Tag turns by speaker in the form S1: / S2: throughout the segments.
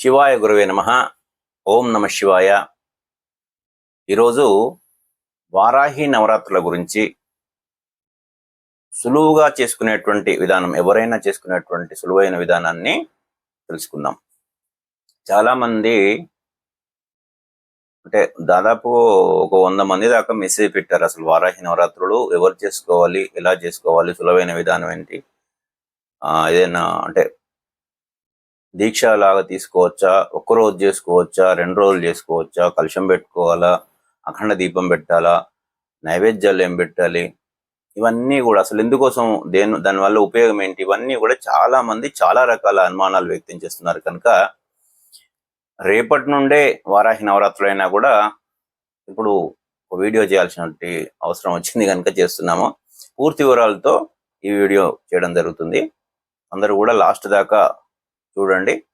S1: శివాయ గురువే నమ. ఓం నమ శివాయ. ఈరోజు వారాహి నవరాత్రుల గురించి సులువుగా చేసుకునేటువంటి విధానం ఎవరైనా చేసుకునేటువంటి సులువైన విధానాన్ని తెలుసుకుందాం. చాలామంది అంటే దాదాపు ఒక వంద మంది దాకా మెసేజ్ పెట్టారు అసలు వారాహి నవరాత్రులు ఎవరు చేసుకోవాలి ఎలా చేసుకోవాలి సులువైన విధానం ఏంటి? ఏదైనా అంటే దీక్ష లాగా తీసుకోవచ్చా? ఒక్క రోజు చేసుకోవచ్చా? రెండు రోజులు చేసుకోవచ్చా? కలుషం పెట్టుకోవాలా? అఖండ దీపం పెట్టాలా? నైవేద్యాలు ఏం పెట్టాలి? ఇవన్నీ కూడా అసలు ఎందుకోసం దేని దానివల్ల ఉపయోగం ఏంటి? ఇవన్నీ కూడా చాలా మంది చాలా రకాల అనుమానాలు వ్యక్తం చేస్తున్నారు. కనుక రేపటి నుండే వారాహి నవరాత్రులు అయినా కూడా ఇప్పుడు వీడియో చేయాల్సిన అవసరం వచ్చింది కనుక చేస్తున్నాము. పూర్తి వివరాలతో ఈ వీడియో చేయడం జరుగుతుంది. అందరూ కూడా లాస్ట్ దాకా చూడండి.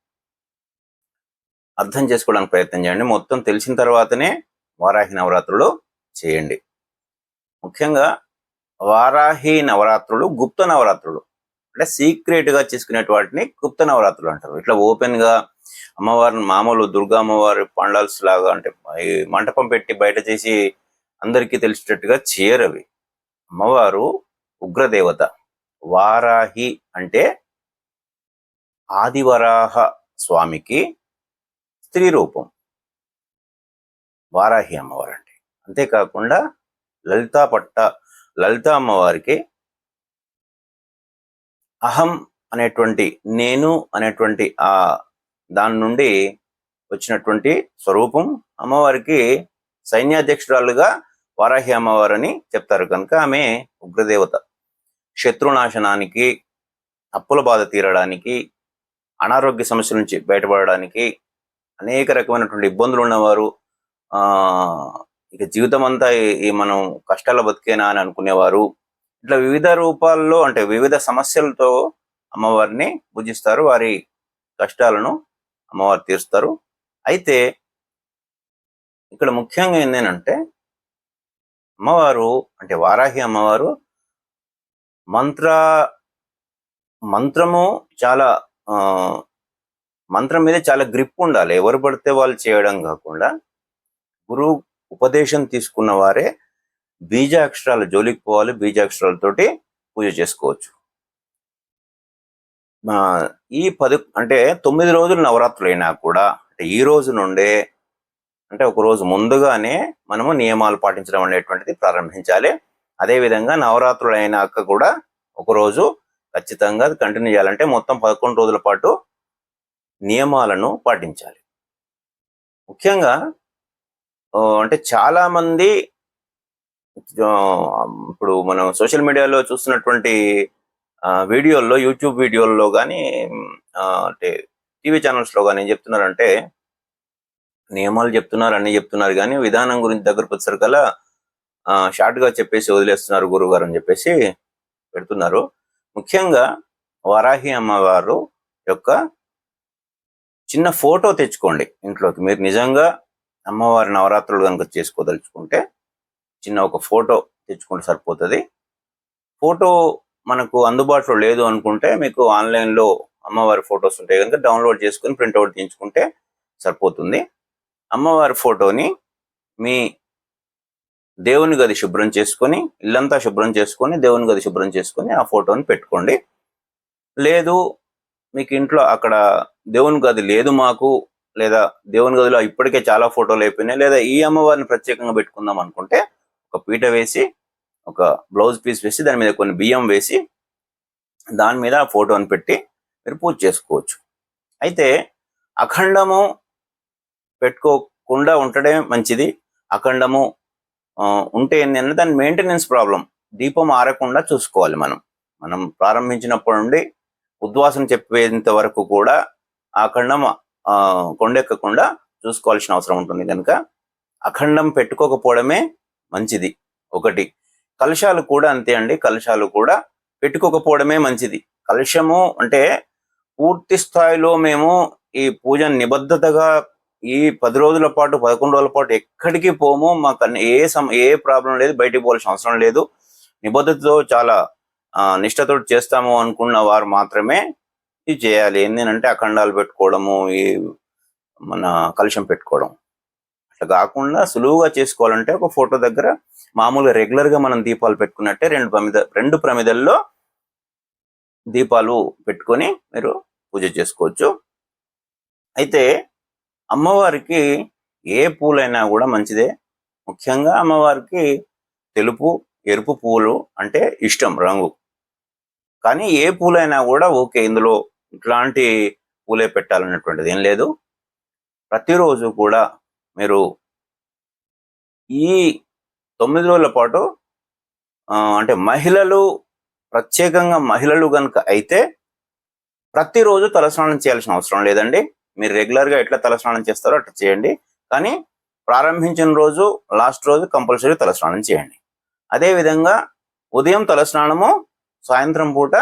S1: అర్థం చేసుకోవడానికి ప్రయత్నం చేయండి. మొత్తం తెలిసిన తర్వాతనే వారాహి నవరాత్రులు చేయండి. ముఖ్యంగా వారాహి నవరాత్రులు గుప్త నవరాత్రులు. అంటే సీక్రెట్గా చేసుకునే వాటిని గుప్త నవరాత్రులు అంటారు. ఇట్లా ఓపెన్గా అమ్మవారిని మామూలు దుర్గా అమ్మవారి పండాల్స్ లాగా అంటే ఈ మంటపం పెట్టి బయట చేసి అందరికీ తెలిసేటట్టుగా చేయరవి. అమ్మవారు ఉగ్రదేవత. వారాహి అంటే ఆదివరాహ స్వామికి స్త్రీ రూపం. వారాహి అమ్మవారు అంటే అంతేకాకుండా లలితా పట్ట లలిత అమ్మవారికి అహం అనేటువంటి నేను అనేటువంటి ఆ దాని నుండి వచ్చినటువంటి స్వరూపం అమ్మవారికి సైన్యాధ్యక్షురాలుగా వారాహి అమ్మవారని చెప్తారు కనుక ఆమె ఉగ్రదేవత. శత్రునాశనానికి అప్పుల బాధ తీరడానికి అనారోగ్య సమస్యల నుంచి బయటపడడానికి అనేక రకమైనటువంటి ఇబ్బందులు ఉన్నవారు ఆ ఇక జీవితం అంతా ఈ- మనం కష్టాల బతికేనా అని అనుకునేవారు. ఇట్లా వివిధ రూపాల్లో అంటే వివిధ సమస్యలతో అమ్మవారిని పూజిస్తారు. వారి కష్టాలను అమ్మవారు తీరుస్తారు. అయితే ఇక్కడ ముఖ్యంగా ఏంటంటే అమ్మవారు అంటే వారాహి అమ్మవారు మంత్ర మంత్రము చాలా మంత్రం మీద చాలా గ్రిప్ ఉండాలి. ఎవరు పడితే వాళ్ళు చేయడం కాకుండా గురువు ఉపదేశం తీసుకున్న వారే బీజాక్షరాల జోలికి పోవాలి. బీజాక్షరాలతోటి పూజ చేసుకోవచ్చు. ఈ పది అంటే తొమ్మిది రోజులు నవరాత్రులు అయినా కూడా అంటే ఈ రోజు నుండే అంటే ఒక రోజు ముందుగానే మనము నియమాలు పాటించడం అనేటువంటిది ప్రారంభించాలి. అదేవిధంగా నవరాత్రులు అయినాక కూడా ఒక ఖచ్చితంగా కంటిన్యూ చేయాలంటే మొత్తం పదకొండు రోజుల పాటు నియమాలను పాటించాలి. ముఖ్యంగా అంటే చాలా మంది ఇప్పుడు మనం సోషల్ మీడియాలో చూస్తున్నటువంటి వీడియోల్లో యూట్యూబ్ వీడియోల్లో కానీ అంటే టీవీ ఛానల్స్లో కానీ ఏం చెప్తున్నారంటే నియమాలు చెప్తున్నారు అన్నీ చెప్తున్నారు కానీ విధానం గురించి దగ్గరకు వచ్చేసరికల్లా షార్ట్గా చెప్పేసి వదిలేస్తున్నారు గురువుగారు అని చెప్పేసి పెడుతున్నారు. ముఖ్యంగా వరాహి అమ్మవారు యొక్క చిన్న ఫోటో తెచ్చుకోండి ఇంట్లోకి. మీరు నిజంగా అమ్మవారి నవరాత్రులు కనుక చేసుకోదలుచుకుంటే చిన్న ఒక ఫోటో తెచ్చుకుంటే సరిపోతుంది. ఫోటో మనకు అందుబాటులో లేదు అనుకుంటే మీకు ఆన్లైన్లో అమ్మవారి ఫొటోస్ ఉంటాయి కనుక డౌన్లోడ్ చేసుకుని ప్రింట్అవుట్ తీయించుకుంటే సరిపోతుంది. అమ్మవారి ఫోటోని మీ దేవుని గది శుభ్రం చేసుకొని ఇల్లంతా శుభ్రం చేసుకొని దేవుని గది శుభ్రం చేసుకొని ఆ ఫోటోని పెట్టుకోండి. లేదు మీకు ఇంట్లో అక్కడ దేవుని గది లేదు మాకు లేదా దేవుని గదిలో ఇప్పటికే చాలా ఫోటోలు అయిపోయినాయి లేదా ఈ అమ్మవారిని ప్రత్యేకంగా పెట్టుకుందాం అనుకుంటే ఒక పీట వేసి ఒక బ్లౌజ్ పీస్ వేసి దాని మీద కొన్ని బియ్యం వేసి దాని మీద ఆ ఫోటోని పెట్టి మీరు పూజ చేసుకోవచ్చు. అయితే అఖండము పెట్టుకోకుండా ఉండటమే మంచిది. అఖండము ఉంటే ఏంటంటే దాని మెయింటెనెన్స్ ప్రాబ్లం దీపం ఆరకుండా చూసుకోవాలి మనం. మనం ప్రారంభించినప్పటి నుండి ఉద్వాసం చెప్పేంత వరకు కూడా ఆ అఖండం ఆ, కొండెక్కకుండా చూసుకోవాల్సిన అవసరం ఉంటుంది కనుక అఖండం పెట్టుకోకపోవడమే మంచిది. ఒకటి కలశాలు కూడా అంతే అండి. కలశాలు కూడా పెట్టుకోకపోవడమే మంచిది. కలశము అంటే పూర్తి స్థాయిలో మేము ఈ పూజ నిబద్ధతగా ఈ పది రోజుల పాటు పదకొండు రోజుల పాటు ఎక్కడికి పోము మాకు ఏ సమ ఏ ప్రాబ్లం లేదు బయటికి పోవాల్సిన అవసరం లేదు. నిబద్ధతతో చాలా నిష్టతో నిష్ఠతో చేస్తాము అనుకున్న వారు మాత్రమే ఇది చేయాలి. ఏంటంటే అఖండాలు పెట్టుకోవడము ఈ మన కలుషం పెట్టుకోవడం. అట్లా కాకుండా సులువుగా చేసుకోవాలంటే ఒక ఫోటో దగ్గర మామూలుగా రెగ్యులర్గా మనం దీపాలు పెట్టుకున్నట్టే రెండు ప్రమిద రెండు ప్రమిదల్లో దీపాలు పెట్టుకొని మీరు పూజ చేసుకోవచ్చు. అయితే అమ్మవారికి ఏ పూలైనా కూడా మంచిదే. ముఖ్యంగా అమ్మవారికి తెలుపు ఎరుపు పూలు అంటే ఇష్టం రంగు. కానీ ఏ పూలైనా కూడా ఓకే ఇందులో ఇట్లాంటి పూలే పెట్టాలన్నటువంటిది ఏం లేదు. ప్రతిరోజు కూడా మీరు ఈ తొమ్మిది రోజుల పాటు అంటే మహిళలు ప్రత్యేకంగా మహిళలు కనుక అయితే ప్రతిరోజు తలస్నానం చేయాల్సిన అవసరం లేదండి. మీరు రెగ్యులర్గా ఎట్లా తలస్నానం చేస్తారో అట్లా చేయండి. కానీ ప్రారంభించిన రోజు లాస్ట్ రోజు కంపల్సరీ తలస్నానం చేయండి. అదేవిధంగా ఉదయం తలస్నానము సాయంత్రం పూట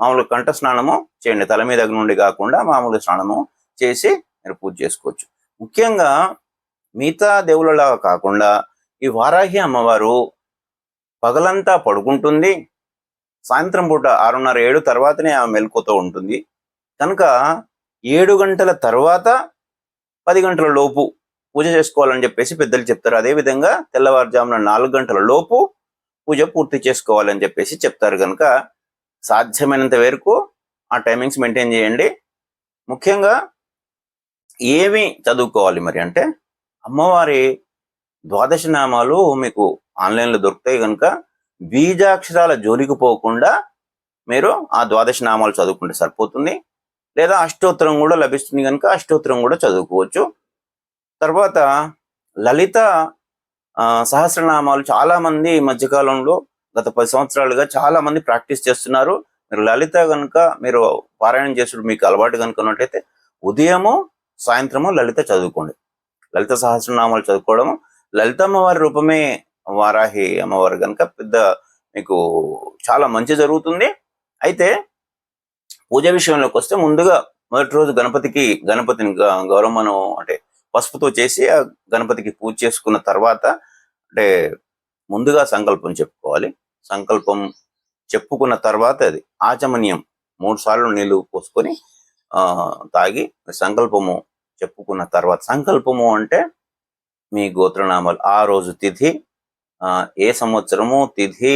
S1: మామూలు కంఠ స్నానము చేయండి. తల మీద నుండి కాకుండా మామూలు స్నానము చేసి మీరు పూజ చేసుకోవచ్చు. ముఖ్యంగా మిగతా దేవుళ్ళలాగా కాకుండా ఈ వారాహి అమ్మవారు పగలంతా పడుకుంటుంది. సాయంత్రం పూట ఆరున్నర ఏడు తర్వాతనే ఆమె మెలకుతో ఉంటుంది. కనుక ఏడు గంటల తర్వాత పది గంటల లోపు పూజ చేసుకోవాలని చెప్పేసి పెద్దలు చెప్తారు. అదే విధంగా తెల్లవారుజామున నాలుగు గంటల లోపు పూజ పూర్తి చేసుకోవాలని చెప్పేసి చెప్తారు కనుక సాధ్యమైనంత వరకు ఆ టైమింగ్స్ మెయింటైన్ చేయండి. ముఖ్యంగా ఏమి చదువుకోవాలి మరి అంటే అమ్మవారి ద్వాదశ నామాలు మీకు ఆన్లైన్లో దొరుకుతాయి కనుక బీజాక్షరాల జోలికి పోకుండా మీరు ఆ ద్వాదశ నామాలు చదువుకుంటే సరిపోతుంది. లేదా అష్టోత్తరం కూడా లభిస్తుంది కనుక అష్టోత్తరం కూడా చదువుకోవచ్చు. తర్వాత లలిత సహస్రనామాలు చాలా మంది ఈ మధ్యకాలంలో గత పది సంవత్సరాలుగా చాలామంది ప్రాక్టీస్ చేస్తున్నారు. మీరు లలిత కనుక మీరు పారాయణం చేసుడు మీకు అలవాటు కనుక ఉన్నట్టయితే ఉదయము సాయంత్రము లలిత చదువుకోండి. లలిత సహస్రనామాలు చదువుకోవడము. లలిత అమ్మవారి రూపమే వారాహి అమ్మవారు కనుక పెద్ద మీకు చాలా మంచి జరుగుతుంది. అయితే పూజ విషయంలోకి వస్తే ముందుగా మొదటి రోజు గణపతికి గణపతిని గ- గౌరమ్మను అంటే పసుపుతో చేసి ఆ గణపతికి పూజ చేసుకున్న తర్వాత అంటే ముందుగా సంకల్పం చెప్పుకోవాలి. సంకల్పం చెప్పుకున్న తర్వాత అది ఆచమనీయం మూడు సార్లు నీళ్ళు పోసుకొని తాగి సంకల్పము చెప్పుకున్న తర్వాత సంకల్పము అంటే మీ గోత్రనామాలు ఆ రోజు తిథి ఏ సంవత్సరము తిథి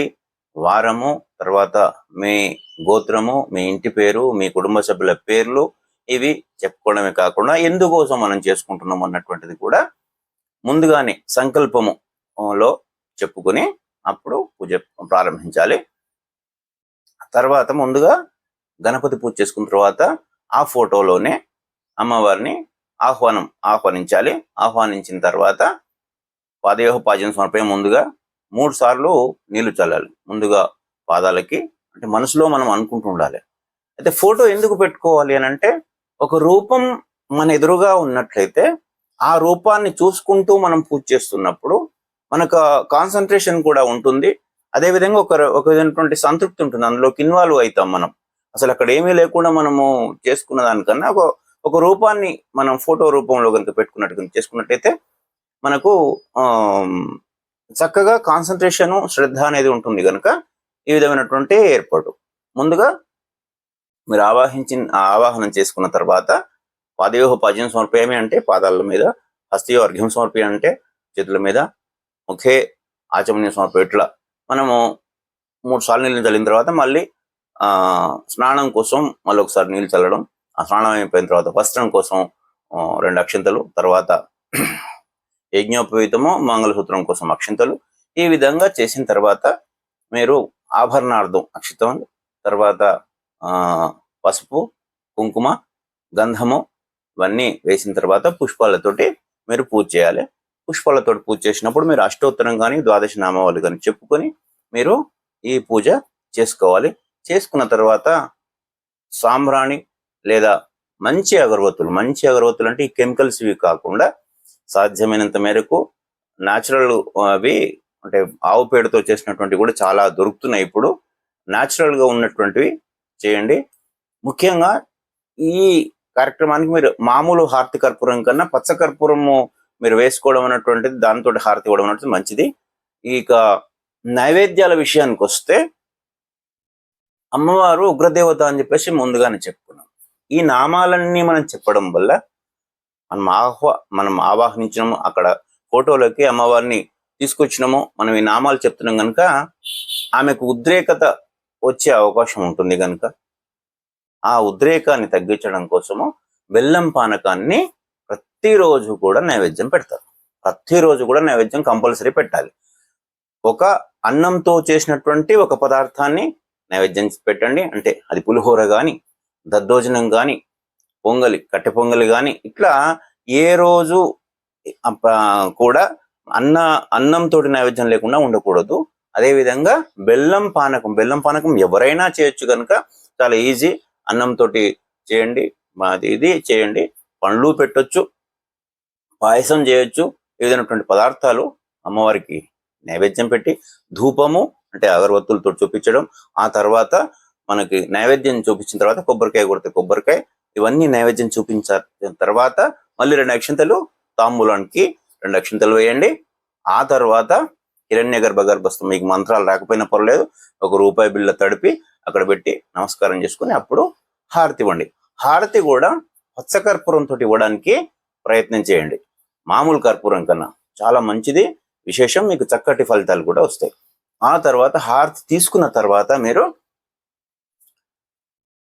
S1: వారము తర్వాత మీ గోత్రము మీ ఇంటి పేరు మీ కుటుంబ సభ్యుల పేర్లు ఇవి చెప్పుకోవడమే కాకుండా ఎందుకోసం మనం చేసుకుంటున్నాం అన్నటువంటిది కూడా ముందుగానే సంకల్పము లో చెప్పుకొని అప్పుడు పూజ ప్రారంభించాలి. తర్వాత ముందుగా గణపతి పూజ చేసుకున్న తర్వాత ఆ ఫోటోలోనే అమ్మవారిని ఆహ్వానం ఆహ్వానించాలి. ఆహ్వానించిన తర్వాత పాదయోహ పాజన సమర్పణ ముందుగా మూడు సార్లు నీళ్ళు చల్లాలి. ముందుగా పాదాలకి అంటే మనసులో మనం అనుకుంటూ ఉండాలి. అయితే ఫోటో ఎందుకు పెట్టుకోవాలి అని అంటే ఒక రూపం మన ఎదురుగా ఉన్నట్లయితే ఆ రూపాన్ని చూసుకుంటూ మనం పూజ చేస్తున్నప్పుడు మనకు కాన్సన్ట్రేషన్ కూడా ఉంటుంది. అదే విధంగా ఒక ఒక విధమైనటువంటి సంతృప్తి ఉంటుంది. అందులోకి ఇన్వాల్వ్ అవుతాం మనం. అసలు అక్కడ ఏమీ లేకుండా మనము చేసుకున్న దానికన్నా ఒక ఒక రూపాన్ని మనం ఫోటో రూపంలో కనుక పెట్టుకున్నట్టు కనుక చేసుకున్నట్టయితే మనకు చక్కగా కాన్సన్ట్రేషన్ శ్రద్ధ అనేది ఉంటుంది కనుక ఈ విధమైనటువంటి ఏర్పాటు. ముందుగా మీరు ఆవాహించిన ఆవాహనం చేసుకున్న తర్వాత పాదయోహ పాద్యం సమర్పయమే అంటే పాదాల మీద హస్తయో అర్ఘ్యం సమర్పయ అంటే చేతుల మీద ముఖే ఆచమనీయ సమర్పయ ఇట్లా మనము మూడు సార్లు నీళ్ళు చల్లిన తర్వాత మళ్ళీ ఆ స్నానం కోసం మళ్ళీ ఒకసారి నీళ్ళు చల్లడం ఆ స్నానం అయిపోయిన తర్వాత వస్త్రం కోసం రెండు అక్షంతలు తర్వాత యజ్ఞోపవీతము మంగళసూత్రం కోసం అక్షింతలు ఈ విధంగా చేసిన తర్వాత మీరు ఆభరణార్థం అక్షితం తర్వాత పసుపు కుంకుమ గంధము ఇవన్నీ వేసిన తర్వాత పుష్పాలతోటి మీరు పూజ చేయాలి. పుష్పాలతో పూజ చేసినప్పుడు మీరు అష్టోత్తరం కానీ ద్వాదశ నామావళి కానీ చెప్పుకొని మీరు ఈ పూజ చేసుకోవాలి. చేసుకున్న తర్వాత సాంబ్రాణి లేదా మంచి అగరబత్తులు మంచి అగరబత్తులు అంటే ఈ కెమికల్స్ ఇవి కాకుండా సాధ్యమైనంత మేరకు న్యాచురల్ అవి అంటే ఆవు పేడతో చేసినటువంటివి కూడా చాలా దొరుకుతున్నాయి. ఇప్పుడు న్యాచురల్గా ఉన్నటువంటివి చేయండి. ముఖ్యంగా ఈ కార్యక్రమానికి మీరు మామూలు హారతి కర్పూరం కన్నా పచ్చ కర్పూరము మీరు వేసుకోవడం అన్నటువంటిది దాంతో హారతి ఇవ్వడం అన్నది మంచిది. ఇక నైవేద్యాల విషయానికి వస్తే అమ్మవారు ఉగ్రదేవత అని చెప్పేసి ముందుగానే చెప్పుకున్నాం. ఈ నామాలన్నీ మనం చెప్పడం వల్ల మనం ఆహ్వా మనం ఆవాహనించడం అక్కడ ఫోటోలోకి అమ్మవారిని తీసుకొచ్చినాము మనం ఈ నామాలు చెప్తున్నాం కనుక ఆమెకు ఉద్రేకత వచ్చే అవకాశం ఉంటుంది కనుక ఆ ఉద్రేకాన్ని తగ్గించడం కోసము బెల్లం పానకాన్ని ప్రతిరోజు కూడా నైవేద్యం పెడతారు. ప్రతిరోజు కూడా నైవేద్యం కంపల్సరీ పెట్టాలి. ఒక అన్నంతో చేసినటువంటి ఒక పదార్థాన్ని నైవేద్యం పెట్టండి. అంటే అది పులిహోర కానీ దద్దోజనం కానీ పొంగలి కట్టె పొంగలి కానీ ఇట్లా ఏ రోజు కూడా అన్న అన్నంతో నైవేద్యం లేకుండా ఉండకూడదు. అదేవిధంగా బెల్లం పానకం బెల్లం పానకం ఎవరైనా చేయొచ్చు కనుక చాలా ఈజీ. అన్నంతో చేయండి మాది ఇది చేయండి. పండ్లు పెట్టొచ్చు పాయసం చేయొచ్చు ఏదైనటువంటి పదార్థాలు అమ్మవారికి నైవేద్యం పెట్టి ధూపము అంటే అగరబత్తులతో చూపించడం ఆ తర్వాత మనకి నైవేద్యం చూపించిన తర్వాత కొబ్బరికాయ కొడితే కొబ్బరికాయ ఇవన్నీ నైవేద్యం చూపించిన తర్వాత మళ్ళీ రెండు అక్షంతలు తాంబూలానికి రెండు అక్షంతలు వేయండి. ఆ తర్వాత హిరణ్య గర్భ గర్భస్థం మీకు మంత్రాలు రాకపోయినా పర్లేదు ఒక రూపాయి బిళ్ళ తడిపి అక్కడ పెట్టి నమస్కారం చేసుకుని అప్పుడు హారతి ఇవ్వండి. హారతి కూడా పచ్చ కర్పూరంతో ఇవ్వడానికి ప్రయత్నం చేయండి. మామూలు కర్పూరం కన్నా చాలా మంచిది. విశేషం మీకు చక్కటి ఫలితాలు కూడా వస్తాయి. ఆ తర్వాత హారతి తీసుకున్న తర్వాత మీరు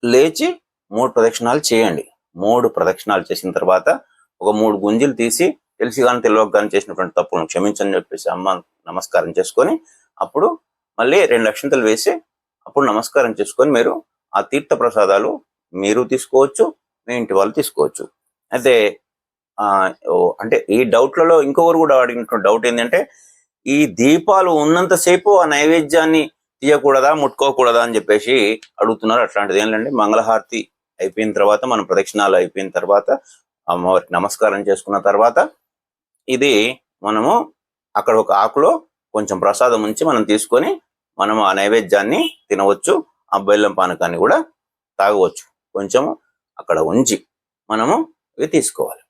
S1: లేచి మూడు ప్రదక్షిణాలు చేయండి. మూడు ప్రదక్షిణాలు చేసిన తర్వాత ఒక మూడు గుంజులు తీసి తెలిసి కానీ తెలియక కానీ చేసినటువంటి తప్పును క్షమించని చెప్పేసి అమ్మ నమస్కారం చేసుకొని అప్పుడు మళ్ళీ రెండు లక్షంతలు వేసి అప్పుడు నమస్కారం చేసుకొని మీరు ఆ తీర్థ ప్రసాదాలు మీరు తీసుకోవచ్చు మీ ఇంటి వాళ్ళు తీసుకోవచ్చు. అయితే ఓ, అంటే ఈ డౌట్లలో ఇంకొకరు కూడా అడిగినటువంటి డౌట్ ఏంటంటే ఈ దీపాలు ఉన్నంతసేపు ఆ నైవేద్యాన్ని తీయకూడదా ముట్టుకోకూడదా అని చెప్పేసి అడుగుతున్నారు. అట్లాంటిది ఏంటంటే మంగళహారతి అయిపోయిన తర్వాత మన ప్రదక్షిణాలు అయిపోయిన తర్వాత అమ్మవారికి నమస్కారం చేసుకున్న తర్వాత ఇది మనము అక్కడ ఒక ఆకులో కొంచెం ప్రసాదం ఉంచి మనం తీసుకొని మనము ఆ నైవేద్యాన్ని తినవచ్చు ఆ బెల్లం పానకాన్ని కూడా తాగవచ్చు. కొంచెము అక్కడ ఉంచి మనము ఇవి తీసుకోవాలి.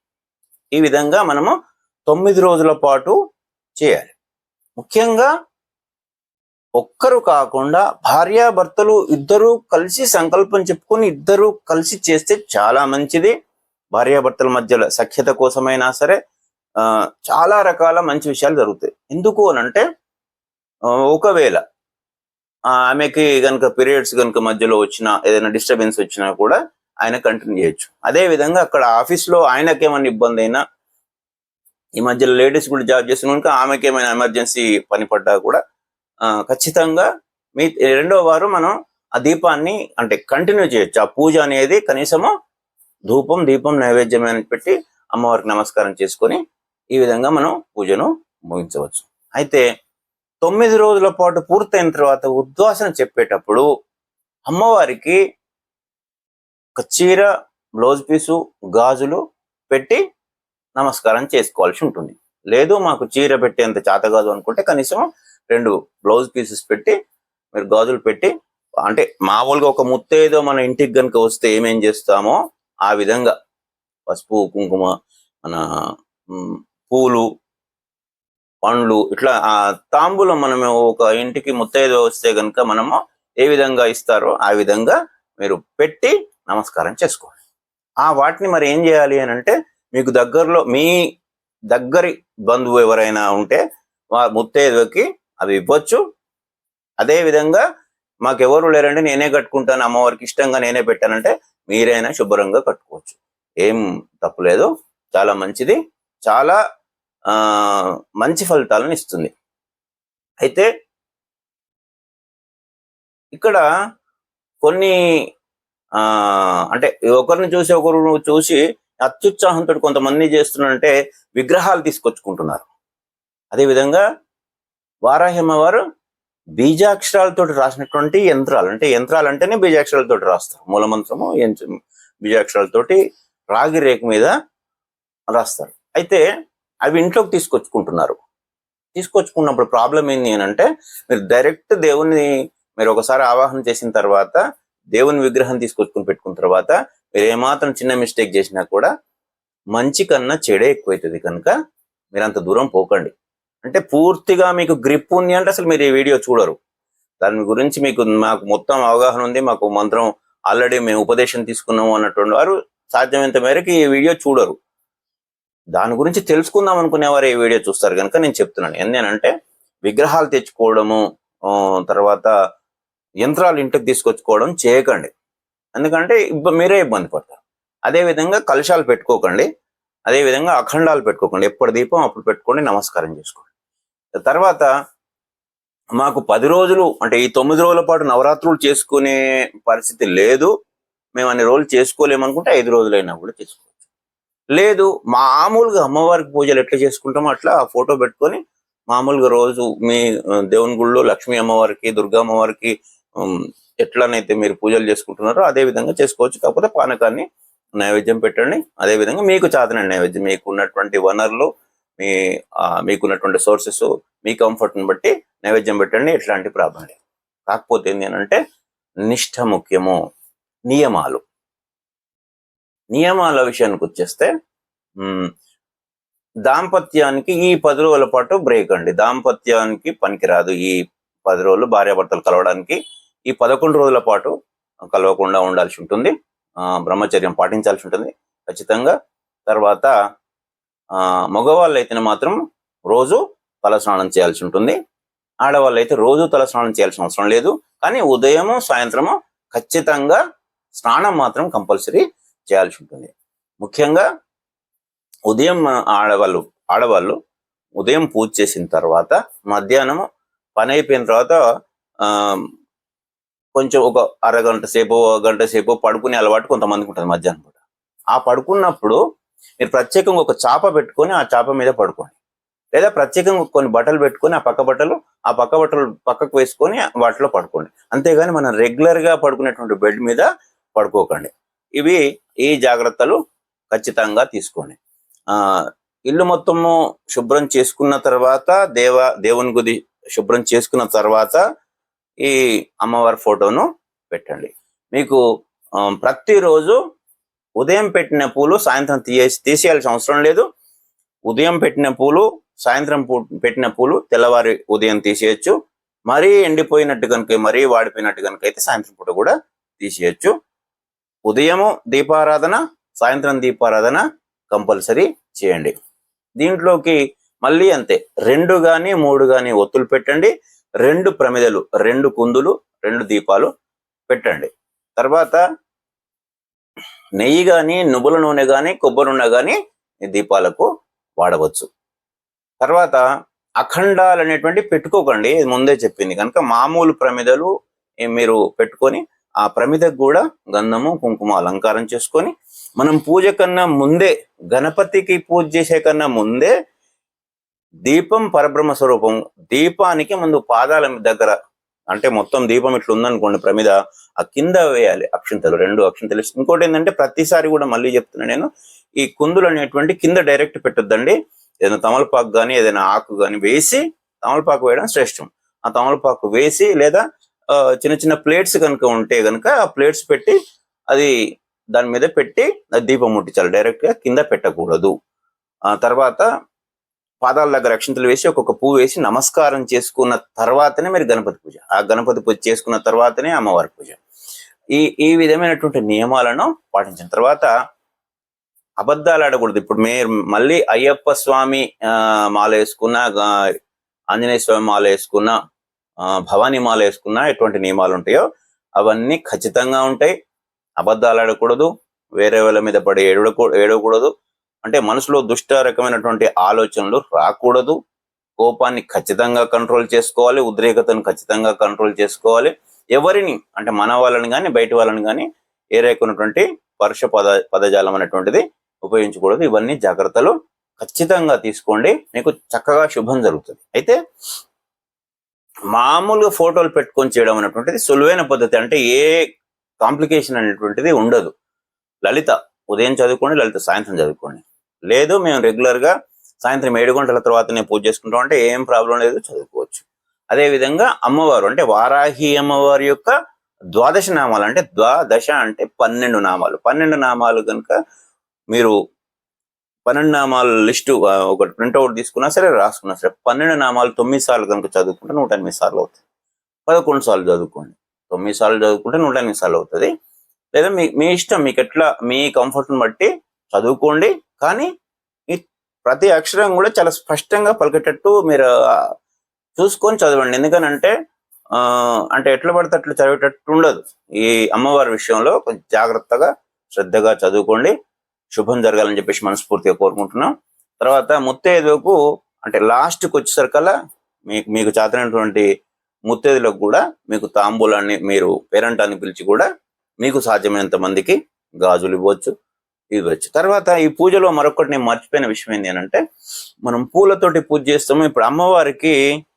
S1: ఈ విధంగా మనము తొమ్మిది రోజుల పాటు చేయాలి. ముఖ్యంగా ఒక్కరు కాకుండా భార్యాభర్తలు ఇద్దరూ కలిసి సంకల్పం చెప్పుకొని ఇద్దరు కలిసి చేస్తే చాలా మంచిది. భార్యాభర్తల మధ్యలో సఖ్యత కోసమైనా సరే చాలా రకాల మంచి విషయాలు జరుగుతాయి. ఎందుకు అని అంటే ఒకవేళ ఆమెకి కనుక పీరియడ్స్ కనుక మధ్యలో వచ్చినా ఏదైనా డిస్టర్బెన్స్ వచ్చినా కూడా ఆయన కంటిన్యూ చేయొచ్చు. అదే విధంగా అక్కడ ఆఫీస్లో ఆయనకి ఏమైనా ఇబ్బంది అయినా ఈ మధ్యలో లేడీస్ కూడా జాబ్ చేస్తున్న కనుక ఆమెకి ఏమైనా ఎమర్జెన్సీ పని పడ్డా కూడా ఖచ్చితంగా మీ రెండో వారు మనం ఆ దీపాన్ని అంటే కంటిన్యూ చేయొచ్చు. ఆ పూజ అనేది కనీసము ధూపం దీపం నైవేద్యం అని పెట్టి అమ్మవారికి నమస్కారం చేసుకొని ఈ విధంగా మనం పూజను ముగించవచ్చు. అయితే తొమ్మిది రోజుల పాటు పూర్తయిన తర్వాత ఉద్వాసన చెప్పేటప్పుడు అమ్మవారికి ఒక చీర బ్లౌజ్ పీసు గాజులు పెట్టి నమస్కారం చేసుకోవాల్సి ఉంటుంది. లేదు మాకు చీర పెట్టేంత చేత కాదు అనుకుంటే కనీసం రెండు బ్లౌజ్ పీసెస్ పెట్టి మీరు గాజులు పెట్టి అంటే మామూలుగా ఒక ముత్తేదో మన ఇంటికి కనుక వస్తే ఏమేం చేస్తామో ఆ విధంగా పసుపు కుంకుమ మన పూలు పండ్లు ఇట్లా ఆ తాంబూలం మనం ఒక ఇంటికి ముత్తైదో వస్తే కనుక మనము ఏ విధంగా ఇస్తారో ఆ విధంగా మీరు పెట్టి నమస్కారం చేసుకోవాలి ఆ వాటిని మరి ఏం చేయాలి అని అంటే మీకు దగ్గరలో మీ దగ్గరి బంధువు ఎవరైనా ఉంటే వా ముత్తైదుకి అవి ఇవ్వచ్చు. అదేవిధంగా మాకెవరు లేరండి నేనే కట్టుకుంటాను అమ్మవారికి ఇష్టంగా నేనే పెట్టానంటే మీరైనా శుభ్రంగా కట్టుకోవచ్చు. ఏం తప్పులేదు చాలా మంచిది చాలా మంచి ఫలితాలను ఇస్తుంది. అయితే ఇక్కడ కొన్ని అంటే ఒకరిని చూసి ఒకరు చూసి అత్యుత్సాహంతో కొంతమంది చేస్తున్నారంటే విగ్రహాలు తీసుకొచ్చుకుంటున్నారు. అదేవిధంగా వారాహిమ వారు బీజాక్షరాలతో రాసినటువంటి యంత్రాలు అంటే యంత్రాలు అంటేనే బీజాక్షరాలతో రాస్తారు. మూలమంత్రము బీజాక్షరాలతోటి రాగి రేకు మీద రాస్తారు. అయితే అవి ఇంట్లోకి తీసుకొచ్చుకుంటున్నారు. తీసుకొచ్చుకున్నప్పుడు ప్రాబ్లం ఏంది అని అంటే మీరు డైరెక్ట్ దేవుని మీరు ఒకసారి ఆవాహన చేసిన తర్వాత దేవుని విగ్రహం తీసుకొచ్చుకుని పెట్టుకున్న తర్వాత మీరు ఏమాత్రం చిన్న మిస్టేక్ చేసినా కూడా మంచి కన్నా చెడే ఎక్కువైతుంది కనుక మీరు అంత దూరం పోకండి. అంటే పూర్తిగా మీకు గ్రిప్ ఉంది అంటే అసలు మీరు ఈ వీడియో చూడరు. దాని గురించి మీకు మాకు మొత్తం అవగాహన ఉంది మాకు మంత్రం ఆల్రెడీ మేము ఉపదేశం తీసుకున్నాము అన్నటువంటి వారు సాధ్యమైనంత మేరకు ఈ వీడియో చూడరు. దాని గురించి తెలుసుకుందాం అనుకునేవారు ఈ వీడియో చూస్తారు. కనుక నేను చెప్తున్నాను. ఎందుకంటే విగ్రహాలు తెచ్చుకోవడము తర్వాత యంత్రాలు ఇంటికి తీసుకొచ్చుకోవడం చేయకండి. ఎందుకంటే మీరే ఇబ్బంది పడతారు. అదే విధంగా కలశాలు పెట్టుకోకండి. అదే విధంగా అఖండాలు పెట్టుకోకండి. ఎప్పుడు దీపం అప్పుడు పెట్టుకోండి. నమస్కారం చేసుకోండి. తర్వాత మాకు పది రోజులు అంటే ఈ తొమ్మిది రోజుల పాటు నవరాత్రులు చేసుకునే పరిస్థితి లేదు. మేము అన్ని రోజులు చేసుకోలేమనుకుంటే ఐదు రోజులైనా కూడా చేసుకోవాలి లేదు మామూలుగా అమ్మవారికి పూజలు ఎట్లా చేసుకుంటామో అట్లా ఆ ఫోటో పెట్టుకొని మామూలుగా రోజు మీ దేవుని గుళ్ళో లక్ష్మీ అమ్మవారికి దుర్గా అమ్మవారికి ఎట్లనైతే మీరు పూజలు చేసుకుంటున్నారో అదే విధంగా చేసుకోవచ్చు. కాకపోతే పానకాన్ని నైవేద్యం పెట్టండి. అదే విధంగా మీకు చాతనండి నైవేద్యం. మీకు ఉన్నటువంటి వనరులు మీ మీకున్నటువంటి సోర్సెస్ మీ కంఫర్ట్ని బట్టి నైవేద్యం పెట్టండి. ఎట్లాంటి ప్రాబ్లం లేదు. కాకపోతే ఏంటి అని అంటే నిష్ఠ ముఖ్యము నియమాలు. నియమాల విషయానికి వచ్చేస్తే దాంపత్యానికి ఈ పది రోజుల పాటు బ్రేక్ అండి. దాంపత్యానికి పనికిరాదు ఈ పది రోజులు భార్యాభర్తలు కలవడానికి. ఈ పదకొండు రోజుల పాటు కలవకుండా ఉండాల్సి ఉంటుంది. ఆ, బ్రహ్మచర్యం పాటించాల్సి ఉంటుంది ఖచ్చితంగా. తర్వాత ఆ, మగవాళ్ళు అయితే మాత్రం రోజు తలస్నానం చేయాల్సి ఉంటుంది. ఆడవాళ్ళు అయితే రోజు తలస్నానం చేయాల్సిన అవసరం లేదు. కానీ ఉదయము సాయంత్రము ఖచ్చితంగా స్నానం మాత్రం కంపల్సరీ చేయాల్సి ఉంటుంది ముఖ్యంగా ఉదయం ఆడవాళ్ళు ఆడవాళ్ళు ఉదయం పూజ చేసిన తర్వాత మధ్యాహ్నం పని అయిపోయిన తర్వాత ఆ, కొంచెం ఒక అరగంట సేపు ఒక గంట సేపు పడుకునే అలవాటు కొంతమందికి ఉంటుంది మధ్యాహ్నం పూట. ఆ పడుకున్నప్పుడు మీరు ప్రత్యేకంగా ఒక చాప పెట్టుకొని ఆ చాప మీద పడుకోండి. లేదా ప్రత్యేకంగా కొన్ని బట్టలు పెట్టుకొని ఆ పక్క బట్టలు ఆ పక్క బట్టలు పక్కకు వేసుకొని వాటిలో పడుకోండి. అంతేగాని మనం రెగ్యులర్గా పడుకునేటువంటి బెడ్ మీద పడుకోకండి. ఇవి ఈ జాగ్రత్తలు ఖచ్చితంగా తీసుకోండి. ఇల్లు మొత్తము శుభ్రం చేసుకున్న తర్వాత దేవ దేవుని గుది శుభ్రం చేసుకున్న తర్వాత ఈ అమ్మవారి ఫోటోను పెట్టండి. మీకు ప్రతిరోజు ఉదయం పెట్టిన పూలు సాయంత్రం తీసేసి తీసేయాల్సిన అవసరం లేదు. ఉదయం పెట్టిన పూలు సాయంత్రం పూ పెట్టిన పూలు తెల్లవారి ఉదయం తీసేయచ్చు. మరీ ఎండిపోయినట్టు కనుక మరీ వాడిపోయినట్టు కనుక అయితే సాయంత్రం పూట కూడా తీసేయచ్చు. ఉదయము దీపారాధన సాయంత్రం దీపారాధన కంపల్సరీ చేయండి. దీంట్లోకి మళ్ళీ అంతే రెండు కానీ మూడు కానీ ఒత్తులు పెట్టండి. రెండు ప్రమిదలు రెండు కుందులు రెండు దీపాలు పెట్టండి. తర్వాత నెయ్యి కానీ నువ్వుల నూనె కానీ కొబ్బరి నూనె కానీ ఈ దీపాలకు వాడవచ్చు. తర్వాత అఖండాలు అనేటువంటి పెట్టుకోకండి ఇది ముందే చెప్పింది కనుక మామూలు ప్రమిదలు మీరు పెట్టుకొని ఆ ప్రమిదకు కూడా గంధము కుంకుమ అలంకారం చేసుకొని మనం పూజ కన్నా ముందే గణపతికి పూజ చేసే కన్నా ముందే దీపం పరబ్రహ్మ స్వరూపం దీపానికి ముందు పాదాల దగ్గర అంటే మొత్తం దీపం ఇట్లా ఉందనుకోండి ప్రమిద ఆ కింద వేయాలి అక్షింతలు రెండు అక్షింతలు వేసి- ఇంకోటి ఏంటంటే ప్రతిసారి కూడా మళ్ళీ చెప్తున్నా నేను ఈ కుందులు అనేటువంటి కింద డైరెక్ట్ పెట్టొద్దండి. ఏదైనా తమలపాకు కానీ ఏదైనా ఆకు కానీ వేసి తమలపాకు వేయడం శ్రేష్టం. ఆ తమలపాకు వేసి లేదా చిన్న చిన్న ప్లేట్స్ కనుక ఉంటే కనుక ఆ ప్లేట్స్ పెట్టి అది దాని మీద పెట్టి అది దీపం ముట్టించాలి. డైరెక్ట్గా కింద పెట్టకూడదు. ఆ తర్వాత పాదాల దగ్గర అక్షంతలు వేసి ఒక్కొక్క పువ్వు వేసి నమస్కారం చేసుకున్న తర్వాతనే మీరు గణపతి పూజ. ఆ గణపతి పూజ చేసుకున్న తర్వాతనే అమ్మవారి పూజ. ఈ ఈ విధమైనటువంటి నియమాలను పాటించిన తర్వాత అబద్ధాలు ఆడకూడదు. ఇప్పుడు మీరు మళ్ళీ అయ్యప్ప స్వామి ఆ, మాల వేసుకున్న ఆంజనేయ స్వామి మాల వేసుకున్న ఆ, భవానీ మాల వేసుకున్న ఎటువంటి నియమాలు ఉంటాయో అవన్నీ ఖచ్చితంగా ఉంటాయి. అబద్ధాలు ఆడకూడదు. వేరే వాళ్ళ మీద పడి ఏడవకూ ఏడవకూడదు. అంటే మనసులో దుష్ట రకమైనటువంటి ఆలోచనలు రాకూడదు. కోపాన్ని ఖచ్చితంగా కంట్రోల్ చేసుకోవాలి. ఉద్రేకతను ఖచ్చితంగా కంట్రోల్ చేసుకోవాలి. ఎవరిని అంటే మన వాళ్ళని కానీ బయట వాళ్ళని కానీ ఏ రకమైనటువంటి పరుష పద పదజాలం అనేటువంటిది ఉపయోగించకూడదు. ఇవన్నీ జాగ్రత్తలు ఖచ్చితంగా తీసుకోండి. మీకు చక్కగా శుభం జరుగుతుంది. అయితే మామూలుగా ఫోటోలు పెట్టుకొని చేయడం అనేటువంటిది సులువైన పద్ధతి. అంటే ఏ కాంప్లికేషన్ అనేటువంటిది ఉండదు. లలిత ఉదయం చదువుకోండి లలిత సాయంత్రం చదువుకోండి. లేదు మేము రెగ్యులర్గా సాయంత్రం ఏడు గంటల తర్వాత నేను పూజ చేసుకుంటాం అంటే ఏం ప్రాబ్లం లేదు చదువుకోవచ్చు. అదే విధంగా అమ్మవారు అంటే వారాహి అమ్మవారి యొక్క ద్వాదశ నామాలు అంటే ద్వాదశ అంటే పన్నెండు నామాలు. పన్నెండు నామాలు కనుక మీరు పన్నెండు నామాల లిస్టు ఒక ప్రింట్అవుట్ తీసుకున్నా సరే రాసుకున్నా సరే పన్నెండు నామాలు తొమ్మిది సార్లు కనుక చదువుకుంటే నూట ఎనిమిది సార్లు అవుతుంది. పదకొండు సార్లు చదువుకోండి. తొమ్మిది సార్లు చదువుకుంటే నూట ఎనిమిది సార్లు అవుతుంది. లేదా మీ మీ ఇష్టం మీకు ఎట్లా మీ కంఫర్ట్ని బట్టి చదువుకోండి. కానీ ప్రతి అక్షరం కూడా చాలా స్పష్టంగా పలికేటట్టు మీరు చూసుకొని చదవండి. ఎందుకనంటే ఆ, అంటే ఎట్లా పడితే అట్లా చదివేటట్టు ఉండదు. ఈ అమ్మవారి విషయంలో కొంచెం జాగ్రత్తగా శ్రద్ధగా చదువుకోండి. శుభం జరగాలని చెప్పేసి మనస్ఫూర్తిగా కోరుకుంటున్నాం. తర్వాత ముత్తైదుకు అంటే లాస్ట్కి వచ్చేసరికల్లా మీకు మీకు చాతినటువంటి ముత్తైదులకు కూడా మీకు తాంబూలాన్ని మీరు పేరంటాన్ని పిలిచి కూడా మీకు సాధ్యమైనంత మందికి గాజులు ఇవ్వచ్చు ఇవ్వచ్చు. తర్వాత ఈ పూజలో మరొకటి నేను మర్చిపోయిన విషయం ఏంటి అని అంటే మనం పూలతోటి పూజ చేస్తాము. ఇప్పుడు అమ్మవారికి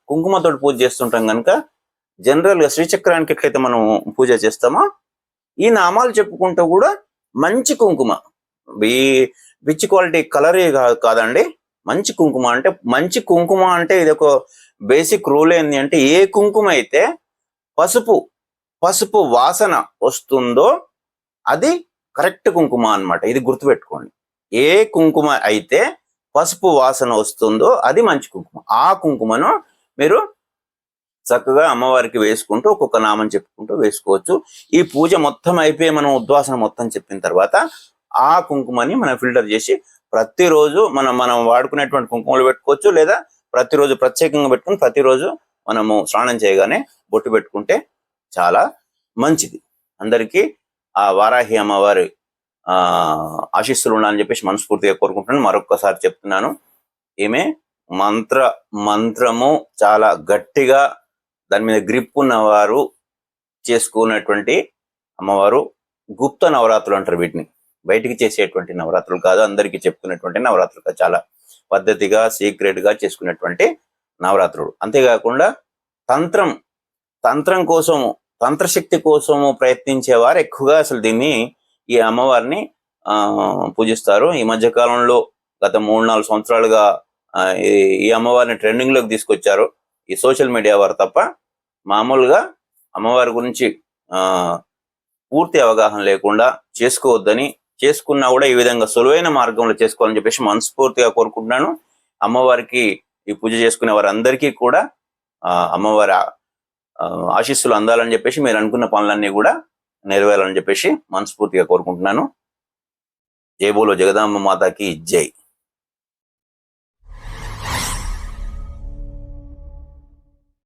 S1: కుంకుమతోటి పూజ చేస్తుంటాం కనుక జనరల్గా శ్రీచక్రానికి ఎట్లయితే మనం పూజ చేస్తామో ఈ నామాలు చెప్పుకుంటూ కూడా మంచి కుంకుమ ఈ పిచ్చి క్వాలిటీ కలర్ కాదండి? మంచి కుంకుమ అంటే మంచి కుంకుమ అంటే ఇది ఒక బేసిక్ రూల్ ఏంటి అంటే ఏ కుంకుమ అయితే పసుపు పసుపు వాసన వస్తుందో అది కరెక్ట్ కుంకుమ అన్నమాట. ఇది గుర్తుపెట్టుకోండి. ఏ కుంకుమ అయితే పసుపు వాసన వస్తుందో అది మంచి కుంకుమ. ఆ కుంకుమను మీరు చక్కగా అమ్మవారికి వేసుకుంటూ ఒక్కొక్క నామం చెప్పుకుంటూ వేసుకోవచ్చు. ఈ పూజ మొత్తం అయిపోయి మనం ఉద్వాసన మొత్తం చెప్పిన తర్వాత ఆ కుంకుమని మనం ఫిల్టర్ చేసి ప్రతిరోజు మనం మనం వాడుకునేటువంటి కుంకుమలు పెట్టుకోవచ్చు లేదా ప్రతిరోజు ప్రత్యేకంగా పెట్టుకుని ప్రతిరోజు మనము స్నానం చేయగానే బొట్టు పెట్టుకుంటే చాలా మంచిది. అందరికీ ఆ వారాహి అమ్మవారి ఆశీస్సులు ఉండాలని చెప్పేసి మనస్ఫూర్తిగా కోరుకుంటున్నాను. మరొక్కసారి చెప్తున్నాను. ఈమె మంత్ర మంత్రము చాలా గట్టిగా దాని మీద గ్రిప్ ఉన్నవారు చేసుకున్నటువంటి అమ్మవారు గుప్త నవరాత్రులు అంటారు వీటిని. బయటికి చేసేటువంటి నవరాత్రులు కాదు అందరికీ చెప్పుకునేటువంటి నవరాత్రులు చాలా పద్ధతిగా సీక్రెట్గా చేసుకునేటువంటి నవరాత్రులు. అంతేకాకుండా తంత్రం తంత్రం కోసము తంత్రశక్తి కోసము ప్రయత్నించేవారు ఎక్కువగా అసలు దీన్ని ఈ అమ్మవారిని ఆ పూజిస్తారు. ఈ మధ్య కాలంలో గత మూడు నాలుగు సంవత్సరాలుగా ఈ- ఈ అమ్మవారిని ట్రెండింగ్లోకి తీసుకొచ్చారు. ఈ సోషల్ మీడియా వారు తప్ప మామూలుగా అమ్మవారి గురించి ఆ పూర్తి అవగాహన లేకుండా చేసుకోవద్దని చేసుకున్నా కూడా ఈ విధంగా సులువైన మార్గంలో చేసుకోవాలని చెప్పేసి మనస్ఫూర్తిగా కోరుకుంటున్నాను. అమ్మవారికి ఈ పూజ చేసుకునే వారందరికీ కూడా ఆ, అమ్మవారి ఆశీస్సులు అందాలని చెప్పేసి మీరు అనుకున్న పనులన్నీ కూడా నెరవేరాలని చెప్పేసి మనస్ఫూర్తిగా కోరుకుంటున్నాను. జై బోలో జగదాంబ మాతాకి జై.